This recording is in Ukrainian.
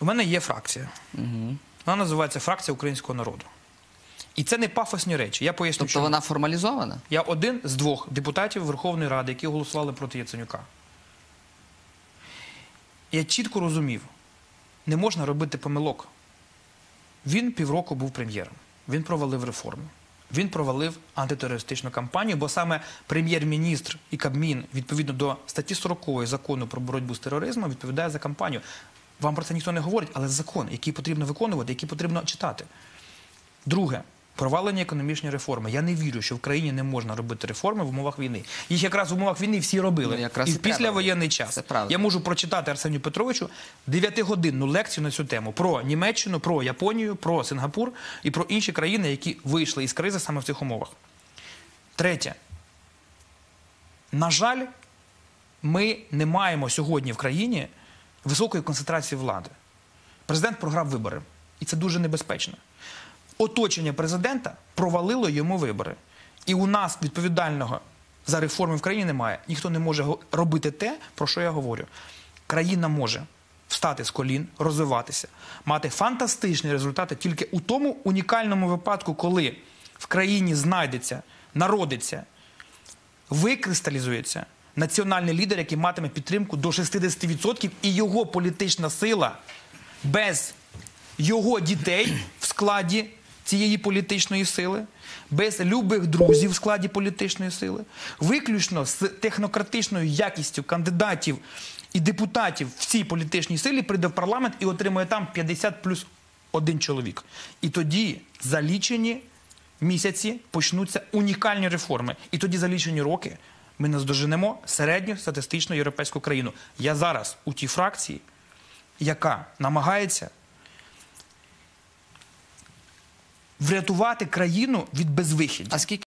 У мене є фракція. Вона називається фракція українського народу. І це не пафосні речі. Я поясню, Тобто чому. вона формалізована? Я один з двох депутатів Верховної Ради, які голосували проти Яценюка. Я чітко розумів, не можна робити помилок. Він півроку був прем'єром. Він провалив реформи. Він провалив антитерористичну кампанію, бо саме прем'єр-міністр і Кабмін, відповідно до статті 40 закону про боротьбу з тероризмом, відповідає за кампанію. Вам про це ніхто не говорить, але закон, який потрібно виконувати, який потрібно читати. Друге, провалені економічні реформи. Я не вірю, що в країні не можна робити реформи в умовах війни. Їх якраз в умовах війни всі робили. Ну, якраз і і в треба післявоєнний час. Я можу прочитати Арсенію Петровичу 9-годинну лекцію на цю тему про Німеччину, про Японію, про Сингапур і про інші країни, які вийшли із кризи саме в цих умовах. Третє. На жаль, ми не маємо сьогодні в країні високої концентрації влади. Президент програв вибори, і це дуже небезпечно. Оточення президента провалило йому вибори. І у нас відповідального за реформи в країні немає. Ніхто не може робити те, про що я говорю. Країна може встати з колін, розвиватися, мати фантастичні результати тільки у тому унікальному випадку, коли в країні знайдеться, народиться викристалізується національний лідер, який матиме підтримку до 60%, і його політична сила без його дітей в складі цієї політичної сили, без любих друзів в складі політичної сили, виключно з технократичною якістю кандидатів і депутатів в цій політичній силі прийде в парламент і отримує там 50 плюс один чоловік. І тоді за лічені місяці почнуться унікальні реформи. І тоді за лічені роки ми наздоженемо середню статистичну європейську країну. Я зараз у тій фракції, яка намагається врятувати країну від безвихідь. А